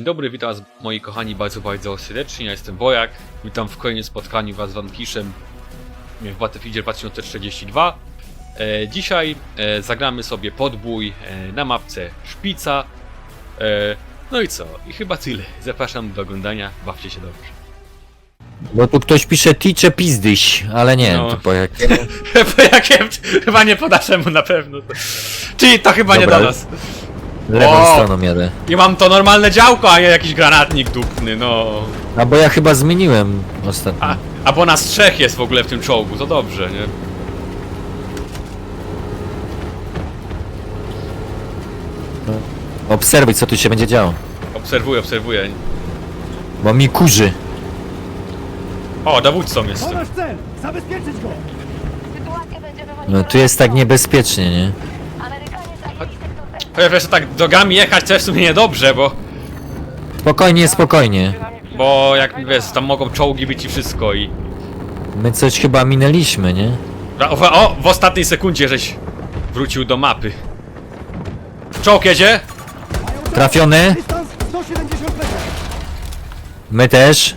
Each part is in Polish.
Dzień dobry, witam was moi kochani bardzo, bardzo serdecznie, ja jestem Bojak, witam w kolejnym spotkaniu was z Vankiszem w Battlefieldzie 2042. E, dzisiaj e, zagramy sobie podbój e, na mapce Szpica. E, no i co? I chyba tyle. Zapraszam do oglądania, bawcie się dobrze. Bo tu ktoś pisze ticze pizdyś, ale nie, No. to po jak... Chyba nie po naszemu na pewno. Czyli to chyba nie do nas. Lewą O! stroną jadę. I mam to normalne działko, a nie jakiś granatnik dupny, no. A bo ja chyba zmieniłem ostatnio. A, a bo nas trzech jest w ogóle w tym czołgu, to dobrze, nie? Obserwuj co tu się będzie działo. Obserwuję, obserwuję. Bo mi kurzy. O, dowódcą jest. To nasz cel! Zabezpieczyć go! Sytuacja będzie wywoływana No tu jest tak niebezpiecznie, nie? Amerykanie zajęli sektor B. Chociaż wiesz, tak drogami jechać to jest w sumie niedobrze, bo, Spokojnie, spokojnie. bo jak wiesz, tam mogą czołgi być i wszystko i... My coś chyba minęliśmy, nie? O, o, w ostatniej sekundzie żeś wrócił do mapy. Czołg jedzie? Trafiony? Dystans 170 metrów! My też.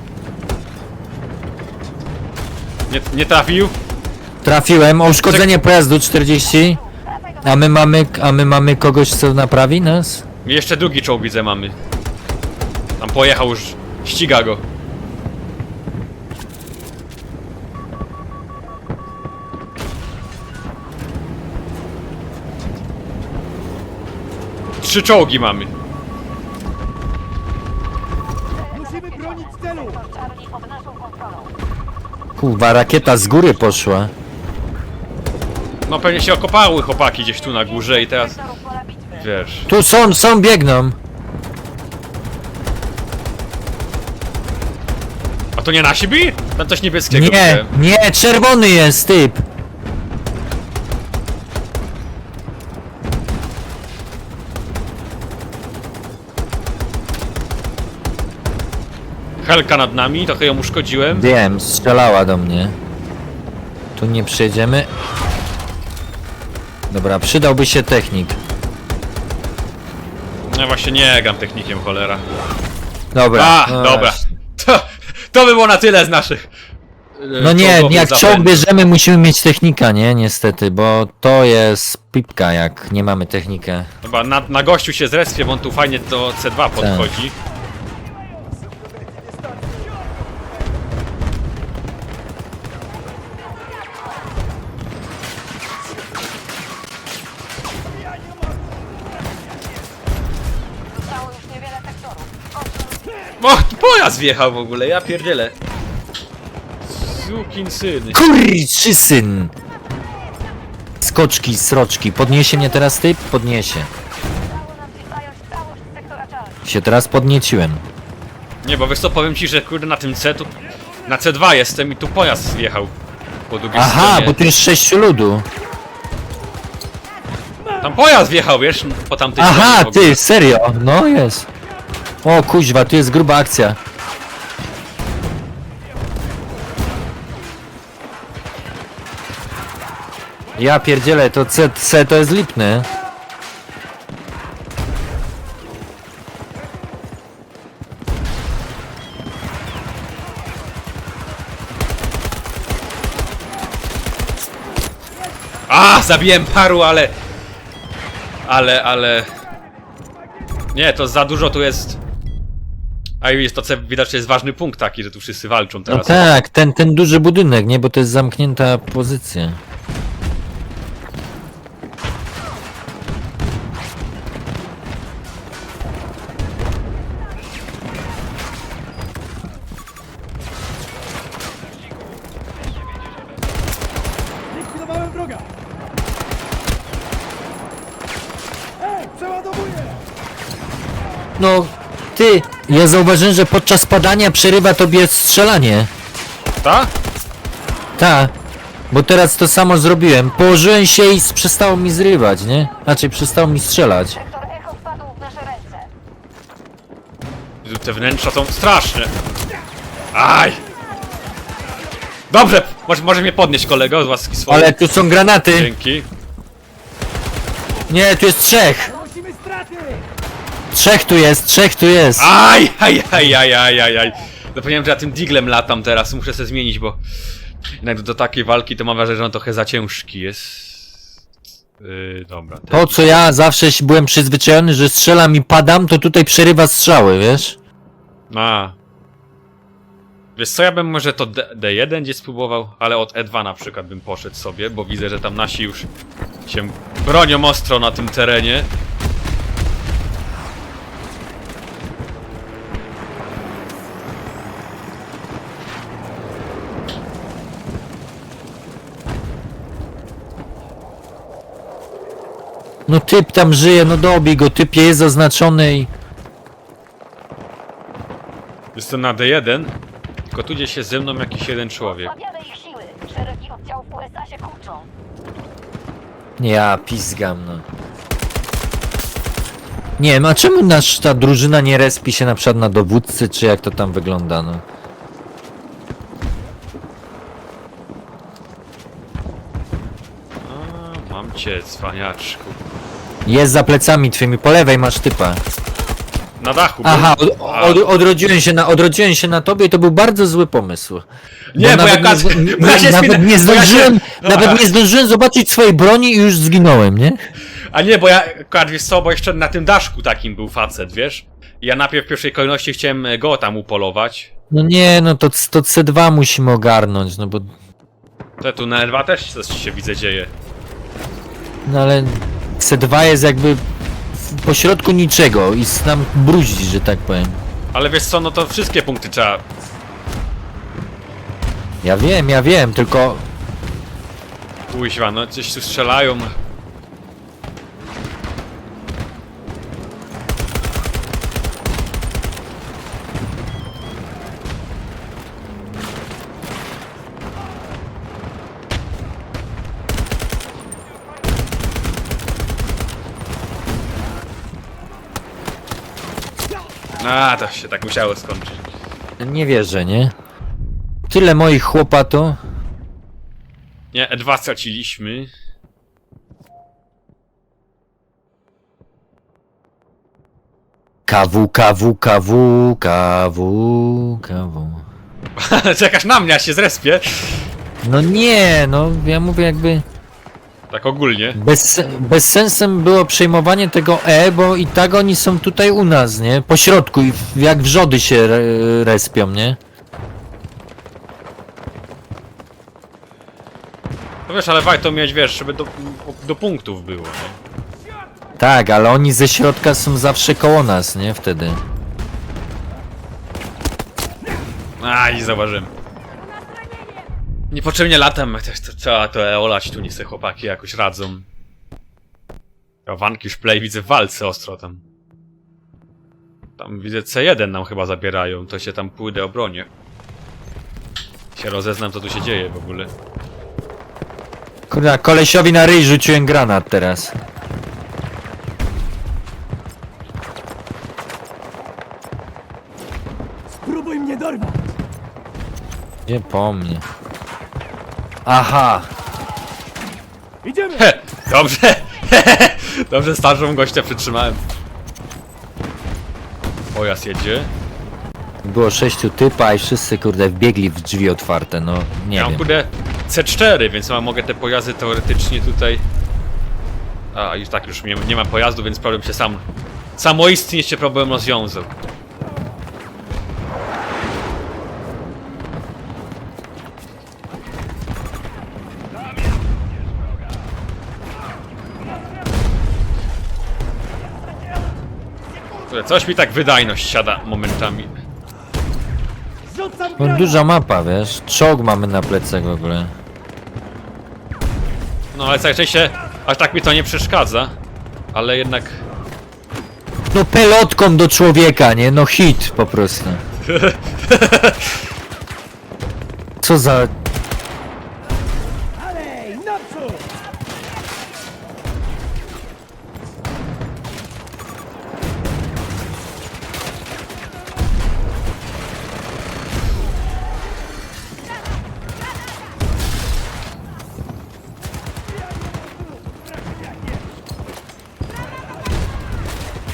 Nie, nie trafił? Trafiłem. O uszkodzenie pojazdu 40. A my mamy, a my mamy kogoś co naprawi nas? Jeszcze drugi czołg widzę mamy. Tam pojechał już, ściga go. Trzy czołgi mamy. Musimy bronić celu! Charlie pod naszą kontrolą. Kurwa, rakieta z góry poszła. No pewnie się okopały chłopaki gdzieś tu na górze i teraz, wiesz... Tu są, są, biegną. A to nie nasi by? Tam coś niebieskiego Nie, widziałem. nie, czerwony jest typ. Helka nad nami, trochę ją uszkodziłem. Wiem, strzelała do mnie. Tu nie przyjedziemy. Dobra, przydałby się technik. No właśnie nie gram technikiem, cholera. Dobra. A, no dobra. właśnie. To, to by było na tyle z naszych. e, No nie, czołgowych jak czołg zapędów. bierzemy, musimy mieć technika, nie? Niestety, bo to jest pipka, jak nie mamy technikę. Chyba na, na gościu się zrespie, bo on tu fajnie do C2 podchodzi. Pojazd wjechał w ogóle, ja pierdzielę. Sukin syn. Kurczy syn! Skoczki, sroczki. Podniesie mnie teraz typ? Podniesie. Się teraz podnieciłem. Nie, bo wiesz co, powiem ci, że kurde na tym C tu... Na C2 jestem i tu pojazd wjechał. Po drugiej Aha, stronie. bo tu jest sześciu ludu. Tam pojazd wjechał, wiesz, po tamtej Aha, stronie w ogóle. ty, serio? No jest. O kuźwa, tu jest gruba akcja. Ja pierdzielę, to C, C to jest lipny. A, zabiłem paru, ale... Ale, ale... Nie, to za dużo tu jest... A jest to C, widać, że jest ważny punkt taki, że tu wszyscy walczą No teraz. tak, ten, ten duży budynek, nie? Bo to jest zamknięta pozycja. Likwidowałem wroga! Ej, przeładowuję! No, ty, ja zauważyłem, że podczas padania przerywa tobie strzelanie. Ta? Ta, bo teraz to samo zrobiłem. Położyłem się i s- przestało mi zrywać, nie? Znaczy, przestało mi strzelać. Sektor Echo wpadł w nasze ręce. Jezu, Te wnętrza są straszne. Aj! Dobrze, może, może mnie podnieść kolego z łaski swojej. Ale tu są granaty. Dzięki. Nie, tu jest trzech. Trzech tu jest, trzech tu jest. Aj, aj, aj, aj, aj, aj, aj. Zapomniałem, że ja tym diglem latam teraz, muszę sobie zmienić, bo jednak do takiej walki to mam wrażenie, że on trochę za ciężki jest. Yy, dobra. te- Po co ja zawsze się byłem przyzwyczajony, że strzelam i padam, to tutaj przerywa strzały, wiesz? A. Wiesz co, ja bym może to D- D1 gdzieś spróbował, ale od E2 na przykład bym poszedł sobie, bo widzę, że tam nasi już się bronią ostro na tym terenie. No typ tam żyje, no dobij go, typ jest zaznaczony i... Jestem na D1, tylko tu gdzieś jest ze mną jakiś jeden człowiek. Osłabiamy ich siły. Szeregi oddziałów USA się kurczą. Ja pizgam, no. Nie wiem, a czemu nasz, ta drużyna nie respi się na przykład na dowódcy, czy jak to tam wygląda, no? A, mam cię, cwaniaczku. Jest za plecami twymi, po lewej masz typa. Na dachu. Aha, od, A. od, odrodziłem się na, odrodziłem się na tobie i to był bardzo zły pomysł. Nie, bo nawet jak nie, bo ja się nawet spinę- nie bo ja się- zdążyłem, nawet nie zdążyłem zobaczyć swojej broni i już zginąłem, nie? A nie, bo ja, akurat wiesz co, bo jeszcze na tym daszku takim był facet, wiesz? Ja najpierw w pierwszej kolejności chciałem e, go tam upolować. No nie, no to, to C2 musimy ogarnąć, no bo... To tu na L2 też coś się widzę dzieje. No ale C2 jest jakby w pośrodku niczego i nam bruździ, że tak powiem. Ale wiesz co, no to wszystkie punkty trzeba... Ja wiem, ja wiem, tylko Kuźwa, no gdzieś tu strzelają. A, to się tak musiało skończyć. nie wierzę, nie? Tyle moich chłopatów. Nie, E2 straciliśmy. KW, KW, KW, KW, KW. Czekasz na mnie, a się zrespię. No nie, no ja mówię jakby Tak ogólnie. bez, bez sensem było przejmowanie tego E, bo i tak oni są tutaj u nas, nie? Po środku i w- jak wrzody się re, respią, nie? No wiesz, ale warto mieć, wiesz, żeby do, do punktów było, nie? Tak, ale oni ze środka są zawsze koło nas, nie? Wtedy. A, i zauważyłem. Niepotrzebnie latam, też to trzeba to eolać, tu niech sobie chłopaki jakoś radzą. Ja Vanquish Play widzę w walce ostro tam. Tam widzę C1 nam chyba zabierają, to się tam pójdę o bronię. Się rozeznam co tu się dzieje w ogóle. Kurwa, kolesiowi na ryj rzuciłem granat teraz. Spróbuj mnie dorwać! Nie po mnie. Aha, Idziemy! He, dobrze! dobrze starszą gościa przytrzymałem. Pojazd jedzie. było sześciu typa i wszyscy kurde wbiegli w drzwi otwarte, no nie Ja mam wiem. kurde C4, więc mam, mogę te pojazdy teoretycznie tutaj... A, już tak, już nie, nie mam pojazdu, więc problem się sam... Samoistnie się problem rozwiązał. Kurde, Coś mi tak wydajność siada momentami. Rzucam No, granat! duża mapa, wiesz? Czołg mamy na plecach w ogóle. No ale całe szczęście aż tak mi to nie przeszkadza. Ale jednak... No pelotką do człowieka, nie? No hit po prostu. Co za...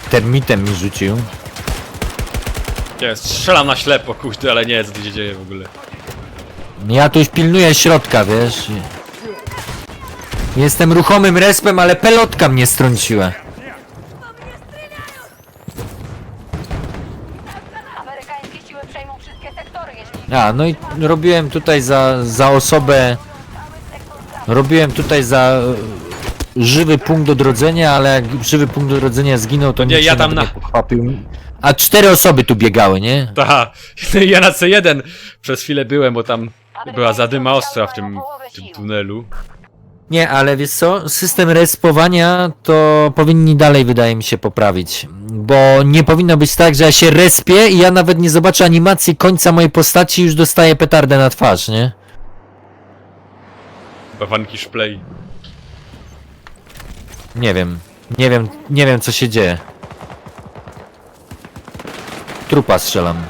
termitem mi rzucił. Ja strzelam na ślepo, kurde, ale nie, co tu się dzieje w ogóle. Ja tu już pilnuję środka, wiesz. Jestem ruchomym respem, ale pelotka mnie strąciła. Amerykańskie siły przejmą wszystkie sektory, jeśli A, no i robiłem tutaj za, za osobę. Robiłem tutaj za żywy punkt odrodzenia, ale jak żywy punkt odrodzenia zginął, to Nie, ja tam na- pochwapił. A cztery osoby tu biegały, nie? Ta, ja na C1 przez chwilę byłem, bo tam była zadyma ostra w tym, w tym tunelu. Nie, ale wiesz co, system respowania to powinni dalej, wydaje mi się, poprawić. Bo nie powinno być tak, że ja się respię i ja nawet nie zobaczę animacji końca mojej postaci i już dostaję petardę na twarz, nie? Bawanki szplej. Nie wiem. Nie wiem, nie wiem co się dzieje. Trupa strzelam.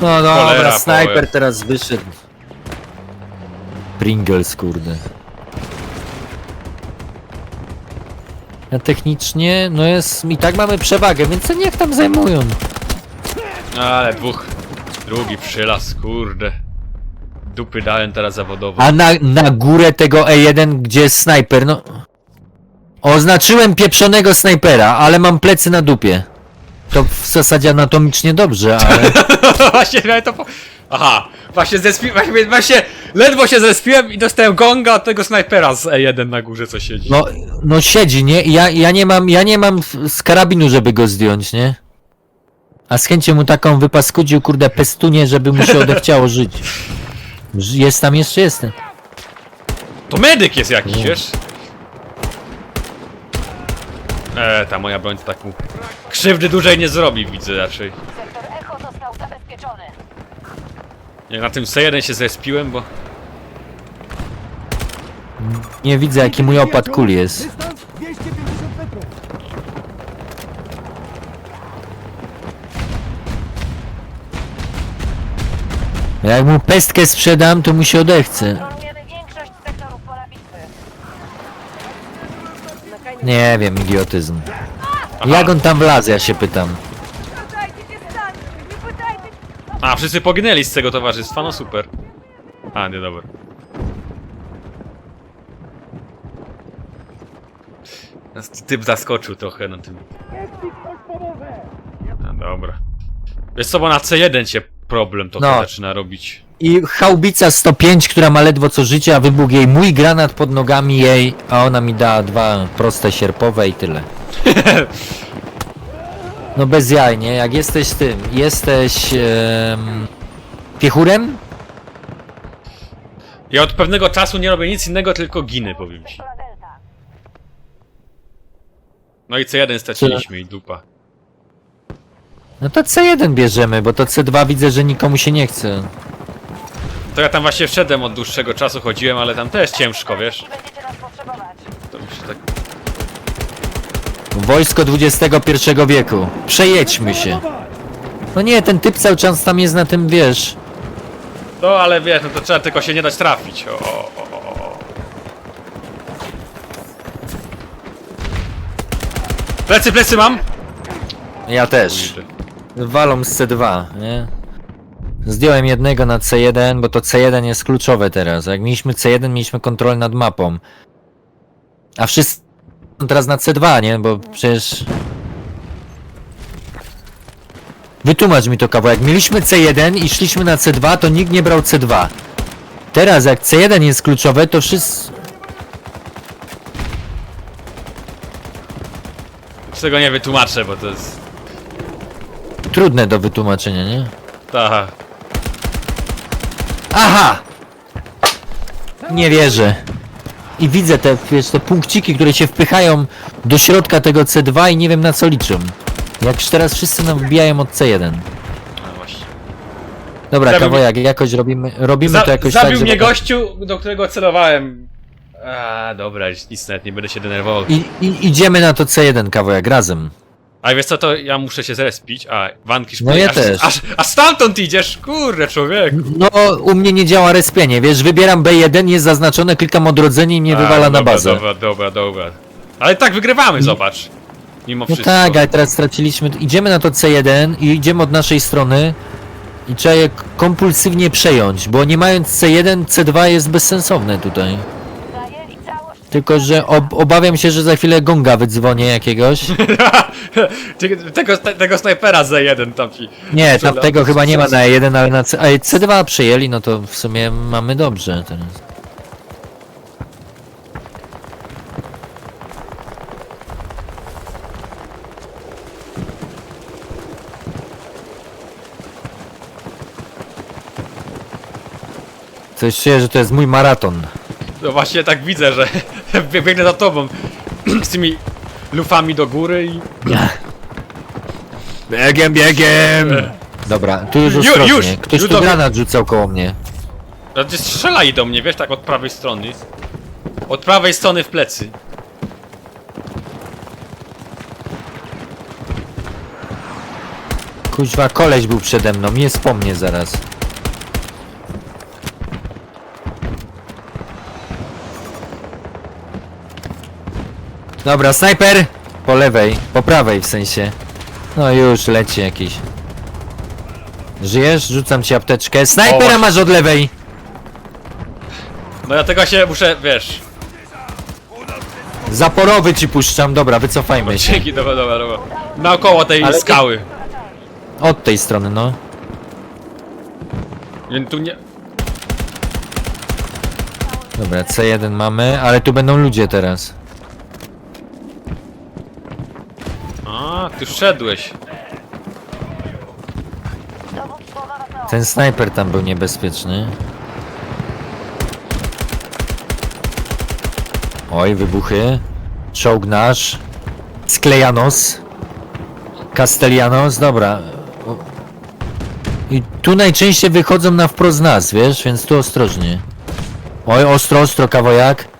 No dobra, Cholera, snajper teraz wyszedł. Pringles, kurde. A technicznie, no jest, i tak mamy przewagę, więc to niech tam zajmują. Ale dwóch. Drugi przylas, kurde. Dupy dałem teraz zawodowo. A na, na górę tego E1, gdzie jest snajper, no... Oznaczyłem pieprzonego snajpera, ale mam plecy na dupie. To w zasadzie anatomicznie dobrze, ale... właśnie miałem to po... Aha, właśnie zespiłem, właśnie, właśnie ledwo się zespiłem i dostałem gonga od tego snajpera z E1 na górze, co siedzi. No, no siedzi, nie? I Ja, ja nie mam, ja nie mam z karabinu, żeby go zdjąć, nie? A z chęcią mu taką wypaskudził, kurde, pestunie, żeby mu się odechciało żyć. Jest tam jeszcze, jestem. To medyk jest jakiś, wiesz? Eee, ta moja broń to tak mu krzywdy dłużej nie zrobi, widzę raczej. sektor Echo został zabezpieczony. Jak na tym C1 się zespiłem, bo... Nie widzę, jaki mój opad kuli jest. Jak mu pestkę sprzedam, to mu się odechce. Nie wiem, idiotyzm. Jak on tam wlazł, ja się pytam. A, wszyscy poginęli z tego towarzystwa, no super. A, nie, dobra. Nas Typ zaskoczył trochę na tym. No dobra. Wiesz co, bo na C1 się problem trochę No. zaczyna robić. I chałbica 105, która ma ledwo co życia, wybuchł jej mój granat pod nogami jej, a ona mi dała dwa proste sierpowe i tyle. No bez jaj, nie? Jak jesteś tym, jesteś em, piechurem? Ja od pewnego czasu nie robię nic innego, tylko ginę, powiem ci. No i C1 straciliśmy i dupa. No to C1 bierzemy, bo to C2 widzę, że nikomu się nie chce. To ja tam właśnie wszedłem od dłuższego czasu, chodziłem, ale tam też ciężko, wiesz? I będziecie nas potrzebować. To mi się tak... Wojsko XXI wieku. Przejedźmy się. No nie, ten typ cały czas tam jest na tym, wiesz... No ale wiesz, no to trzeba tylko się nie dać trafić. O, o, o, o. Plecy, plecy mam! Ja też. Walą z C2, nie? Zdjąłem jednego na C1, bo to C1 jest kluczowe teraz. Jak mieliśmy C1, mieliśmy kontrolę nad mapą. A wszyscy są teraz na C2, nie? Bo przecież... Wytłumacz mi to kawałek. Mieliśmy C1 i szliśmy na C2, to nikt nie brał C2. Teraz jak C1 jest kluczowe, to wszyscy... Czego nie wytłumaczę, bo to jest... Trudne do wytłumaczenia, nie? Ta. Aha! Nie wierzę. I widzę te, wiesz, te punkciki, które się wpychają do środka tego C2 i nie wiem na co liczą. Jak już teraz wszyscy nam wbijają od C1. No właśnie. Dobra, Zabił kawałek, jakoś robimy, robimy Za, to jakoś zabił tak, mnie żeby... gościu, do którego celowałem. A, dobra, nic nawet nie będę się denerwował. I, I idziemy na to C1 kawałek razem. A wiesz co, to ja muszę się zrespić, a Wankisz... No ja aż, też. Aż, a stamtąd idziesz, kurde człowiek. No, u mnie nie działa respienie, wiesz, wybieram B1, jest zaznaczone, klikam odrodzenie i mnie wywala na bazę. Dobra, dobra, dobra. Ale tak wygrywamy, zobacz. Mimo No wszystko. tak, ale teraz straciliśmy. Idziemy na to C1 i idziemy od naszej strony i trzeba je kompulsywnie przejąć, bo nie mając C1, C2 jest bezsensowne tutaj. Tylko, że ob obawiam się, że za chwilę gonga wydzwonię jakiegoś. tego, tego, snajpera za jeden tam ci. Nie, tam tego chyba nie ma na E1, ale na C ale C2 przejęli, no to w sumie mamy dobrze teraz. Coś czuję, że to jest mój maraton. No właśnie tak widzę, że biegnę za tobą z tymi lufami do góry i... Biegiem, biegiem! Dobra, tu już Ju- ostrożnie. już, Ktoś już tu dobrze. granat rzucał koło mnie. No, ty strzelali do mnie, wiesz, tak od prawej strony. Od prawej strony w plecy. Kuźwa, koleś był przede mną, nie wspomnę zaraz. Dobra, snajper! Po lewej, po prawej w sensie. No już, leci jakiś. Żyjesz? Rzucam ci apteczkę. Snajpera właśnie. masz od lewej! No ja tego się muszę, wiesz... Zaporowy ci puszczam, dobra, wycofajmy się. Dzięki, dobra, dobra, dobra. Naokoło tej Ale nie- skały. Od tej strony, no. Więc tu nie... Dobra, C1 mamy, ale tu będą ludzie teraz. Ty wszedłeś. Ten snajper tam był niebezpieczny. Oj, wybuchy. Czołg nasz. Sklejanos. Castellanos, dobra. I tu najczęściej wychodzą na wprost nas, wiesz, więc tu ostrożnie. Oj, ostro, ostro, kawojak.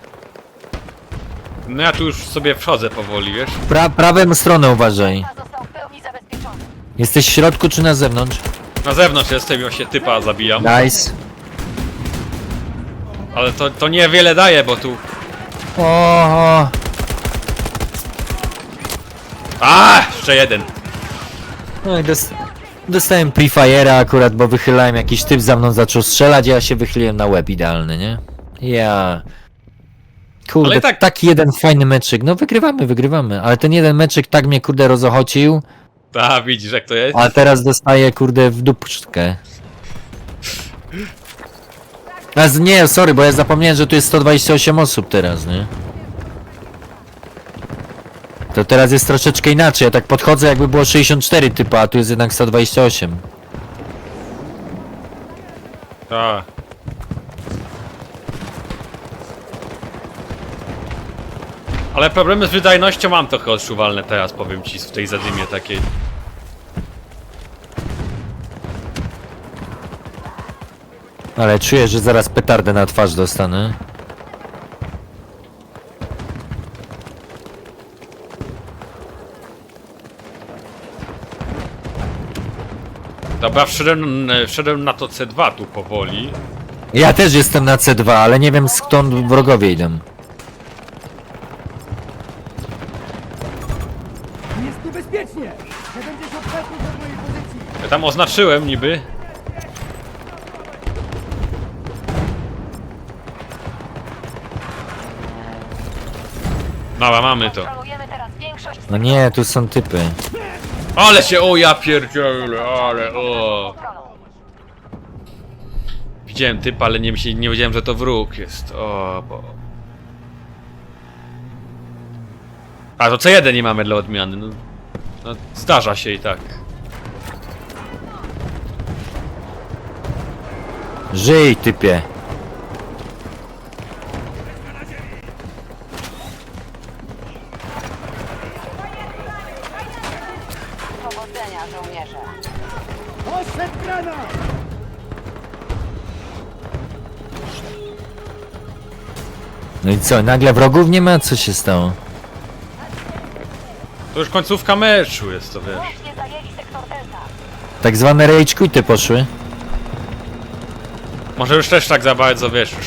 No ja tu już sobie wchodzę powoli, wiesz? Pra prawą stronę uważaj. A został w pełni zabezpieczony. Jesteś w środku czy na zewnątrz? Na zewnątrz jestem i się typa zabijam. Nice. Ale to, to niewiele daje, bo tu... O, A, jeszcze jeden. No i dost dostałem prefire'a akurat, bo wychylałem jakiś typ za mną zaczął strzelać, a ja się wychyliłem na łeb idealny, nie? Ja. Kurde, Ale i tak- taki jeden fajny meczyk. No wygrywamy, wygrywamy. Ale ten jeden meczyk tak mnie kurde rozochocił, Ta, widzisz jak to jest? a teraz dostaję kurde w dupczkę. A z, nie, sorry, bo ja zapomniałem, że tu jest 128 osób teraz, nie? To teraz jest troszeczkę inaczej. Ja tak podchodzę, jakby było 64 typa, a tu jest jednak 128. Ta. Ale problemy z wydajnością mam trochę odczuwalne teraz, powiem ci, w tej zadymie takiej. Ale czuję, że zaraz petardę na twarz dostanę. Dobra, wszedłem, e, wszedłem na to C2 tu powoli. Ja też jestem na C2, ale nie wiem skąd wrogowie idą. Jest niebezpiecznie! 70 metrów od mojej pozycji! Ja tam oznaczyłem niby. Dobra, mamy to. Kontrolujemy teraz większość No nie, tu są typy. Ale się, o ja pierdzielę, ale o. Widziałem typ, ale nie, myśl- nie wiedziałem, że to wróg jest. O, bo... A, to C1 nie mamy dla odmiany. No, no zdarza się i tak. Żyj, typie. Powodzenia, żołnierze. No i co, nagle wrogów nie ma? Co się stało? To już końcówka meczu jest, to wiesz. Właśnie zajęli sektor Delta. Tak zwane rage quity poszły. Może już też tak za bardzo, wiesz, już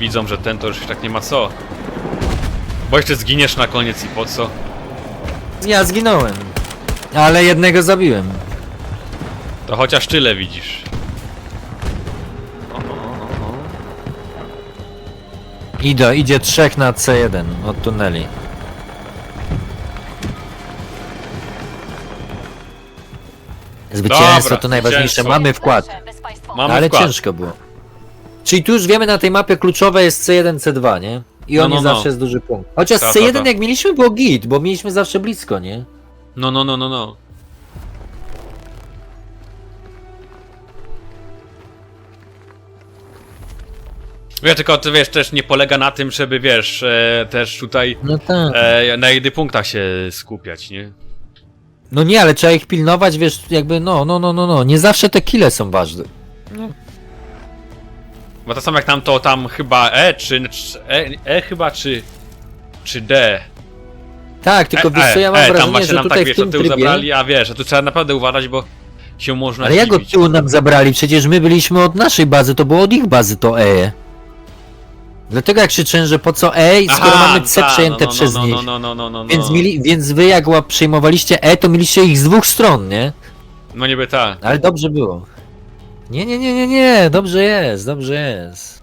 widzą, że ten to już tak nie ma co. Bo jeszcze zginiesz na koniec i po co? Ja zginąłem. Ale jednego zabiłem. To chociaż tyle widzisz. Idę, idzie trzech na C1 od tuneli. Zwycięstwo Dobra, to najważniejsze. zwycięstwo. Mamy wkład. Mamy Ale wkład. ciężko było. Czyli tu już wiemy na tej mapie kluczowe jest C1, C2, nie? I No, oni no, no. zawsze jest duży punkt. Chociaż Ta, ta, C1 ta. jak mieliśmy było git, bo mieliśmy zawsze blisko, nie? No, no, no, no, no. Wiesz, tylko to wiesz, też nie polega na tym, żeby wiesz, e, też tutaj No tak. e, na jedynych punktach się skupiać, nie? No nie, ale trzeba ich pilnować, wiesz, jakby no, no, no, no, no. Nie zawsze te kile są ważne. Bo to samo jak tam to tam chyba E, czy, czy e, e chyba, czy, czy D. Tak, tylko wiesz co, ja mam e, tam wrażenie, właśnie że nam tutaj tak w wiesz, tym tyłu trybie... zabrali, a wiesz, że tu trzeba naprawdę uważać, bo się można Ale jak od tyłu nam zabrali? Przecież my byliśmy od naszej bazy, to było od ich bazy to E. Dlatego jak krzyczę, że po co E, skoro Aha, mamy C ta, przejęte no, no, przez no, nich. No, no, no, no, no, no. Więc, mieli, więc wy jak przejmowaliście E, to mieliście ich z dwóch stron, nie? No niby tak. Ale dobrze było. Nie, nie, nie, nie, nie, dobrze jest, dobrze jest.